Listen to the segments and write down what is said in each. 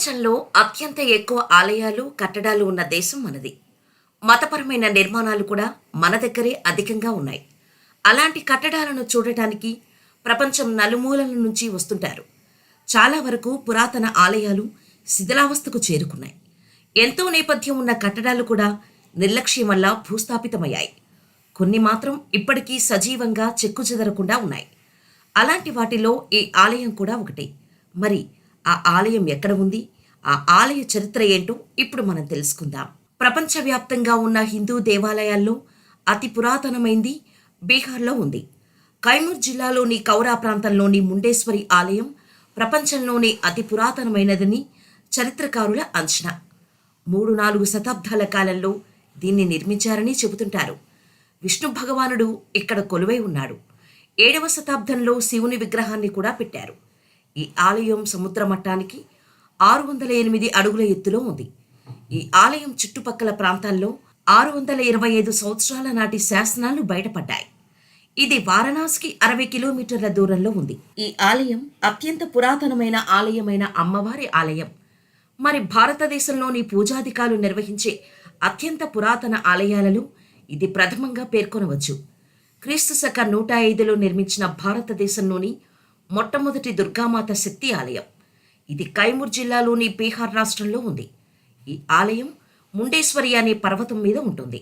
ప్రపంచంలో అత్యంత ఎక్కువ ఆలయాలు కట్టడాలు ఉన్న దేశం మనది. మతపరమైన నిర్మాణాలు కూడా మన దగ్గరే అధికంగా ఉన్నాయి. అలాంటి కట్టడాలను చూడటానికి ప్రపంచం నలుమూలల నుంచి వస్తుంటారు. చాలా వరకు పురాతన ఆలయాలు శిథిలావస్థకు చేరుకున్నాయి. ఎంతో నేపథ్యం ఉన్న కట్టడాలు కూడా నిర్లక్ష్యం వల్ల భూస్థాపితమయ్యాయి. కొన్ని మాత్రం ఇప్పటికీ సజీవంగా చెక్కుచెదరకుండా ఉన్నాయి. అలాంటి వాటిలో ఈ ఆలయం కూడా ఒకటి. మరి ఆ ఆలయం ఎక్కడ ఉంది? ఆ ఆలయ చరిత్ర ఏంటో ఇప్పుడు మనం తెలుసుకుందాం. ప్రపంచవ్యాప్తంగా ఉన్న హిందూ దేవాలయాల్లో అతి పురాతనమైంది బీహార్లో ఉంది. కైమూర్ జిల్లాలోని కౌరా ప్రాంతంలోని ముండేశ్వరి ఆలయం ప్రపంచంలోనే అతి పురాతనమైనదని చరిత్రకారుల అంచనా. మూడు నాలుగు శతాబ్దాల కాలంలో దీన్ని నిర్మించారని చెబుతుంటారు. విష్ణు భగవానుడు ఇక్కడ కొలువై ఉన్నాడు. ఏడవ శతాబ్దంలో శివుని విగ్రహాన్ని కూడా పెట్టారు. ఈ ఆలయం సముద్ర మట్టానికి ఆరు వందల ఎనిమిది అడుగుల ఎత్తులో ఉంది. ఈ ఆలయం చుట్టుపక్కల ప్రాంతాల్లో ఆరు వందల ఇరవై ఐదు సంవత్సరాల నాటి శాసనాలు బయటపడ్డాయి. ఇది వారణాసికి అరవై కిలోమీటర్ల దూరంలో ఉంది. ఈ ఆలయం అత్యంత పురాతనమైన ఆలయమైన అమ్మవారి ఆలయం. మరి భారతదేశంలోని పూజాధికాలు నిర్వహించే అత్యంత పురాతన ఆలయాలలో ఇది ప్రథమంగా పేర్కొనవచ్చు. క్రీస్తు శక నూట ఐదులో నిర్మించిన భారతదేశంలోని మొట్టమొదటి దుర్గామాత శక్తి ఆలయం. ఇది కైమూర్ జిల్లాలోని బీహార్ రాష్ట్రంలో ఉంది. ఈ ఆలయం ముండేశ్వరి అనే పర్వతం మీద ఉంటుంది.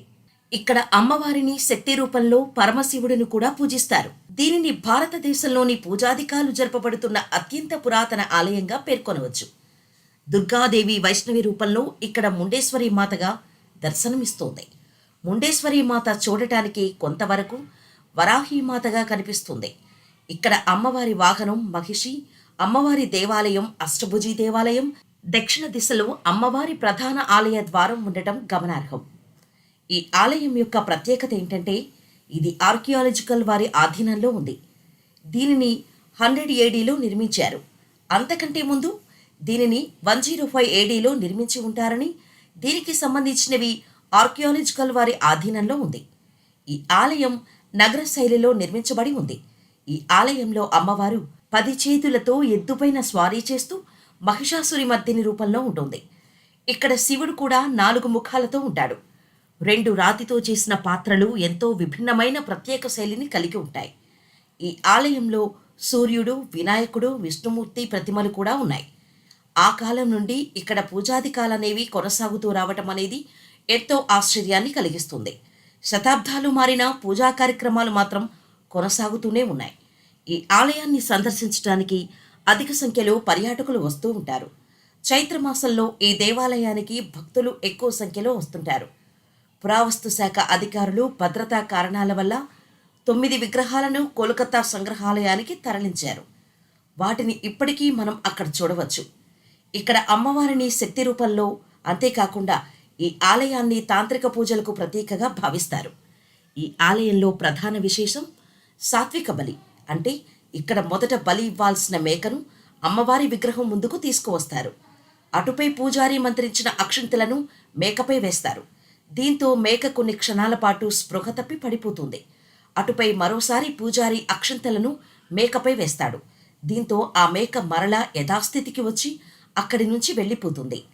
ఇక్కడ అమ్మవారిని శక్తి రూపంలో పరమశివుడిని కూడా పూజిస్తారు. దీనిని భారతదేశంలోని పూజాధికాలు జరపబడుతున్న అత్యంత పురాతన ఆలయంగా పేర్కొనవచ్చు. దుర్గాదేవి వైష్ణవి రూపంలో ఇక్కడ ముండేశ్వరి మాతగా దర్శనమిస్తోంది. ముండేశ్వరి మాత చూడటానికి కొంతవరకు వరాహీమాతగా కనిపిస్తుంది. ఇక్కడ అమ్మవారి వాహనం మహిషి అమ్మవారి దేవాలయం అష్టభుజి దేవాలయం దక్షిణ దిశలో అమ్మవారి ప్రధాన ఆలయ ద్వారం ఉండటం గమనార్హం. ఈ ఆలయం యొక్క ప్రత్యేకత ఏంటంటే ఇది ఆర్కియాలజికల్ వారి ఆధీనంలో ఉంది. దీనిని హండ్రెడ్ ఏడీలో నిర్మించారు. అంతకంటే ముందు దీనిని వన్ జీరో ఫైవ్ ఏడీలో నిర్మించి ఉంటారని దీనికి సంబంధించినవి ఆర్కియాలజికల్ వారి ఆధీనంలో ఉంది. ఈ ఆలయం నగర శైలిలో నిర్మించబడి ఉంది. ఈ ఆలయంలో అమ్మవారు పది చేతులతో ఎద్దుపైన స్వారీ చేస్తూ మహిషాసురి మర్దిని రూపంలో ఉంటుంది. ఇక్కడ శివుడు కూడా నాలుగు ముఖాలతో ఉంటాడు. రెండు రాతితో చేసిన పాత్రలు ఎంతో విభిన్నమైన ప్రత్యేక శైలిని కలిగి ఉంటాయి. ఈ ఆలయంలో సూర్యుడు వినాయకుడు విష్ణుమూర్తి ప్రతిమలు కూడా ఉన్నాయి. ఆ కాలం నుండి ఇక్కడ పూజాధికాలనేవి కొనసాగుతూ రావటం అనేది ఎంతో ఆశ్చర్యాన్ని కలిగిస్తుంది. శతాబ్దాలు మారిన పూజా కార్యక్రమాలు మాత్రం కొనసాగుతూనే ఉన్నాయి. ఈ ఆలయాన్ని సందర్శించడానికి అధిక సంఖ్యలో పర్యాటకులు వస్తూ ఉంటారు. చైత్రమాసంలో ఈ దేవాలయానికి భక్తులు ఎక్కువ సంఖ్యలో వస్తుంటారు. పురావస్తు శాఖ అధికారులు భద్రతా కారణాల వల్ల తొమ్మిది విగ్రహాలను కోల్కతా సంగ్రహాలయానికి తరలించారు. వాటిని ఇప్పటికీ మనం అక్కడ చూడవచ్చు. ఇక్కడ అమ్మవారిని శక్తి రూపంలో అంతేకాకుండా ఈ ఆలయాన్ని తాంత్రిక పూజలకు ప్రతీకగా భావిస్తారు. ఈ ఆలయంలో ప్రధాన విశేషం సాత్విక బలి. అంటే ఇక్కడ మొదట బలి ఇవ్వాల్సిన మేకను అమ్మవారి విగ్రహం ముందుకు తీసుకువస్తారు. అటుపై పూజారి మంత్రించిన అక్షింతలను మేకపై వేస్తారు. దీంతో మేక కొన్ని క్షణాల పాటు స్పృహ తప్పి పడిపోతుంది. అటుపై మరోసారి పూజారి అక్షింతలను మేకపై వేస్తాడు. దీంతో ఆ మేక మరలా యథాస్థితికి వచ్చి అక్కడి నుంచి వెళ్ళిపోతుంది.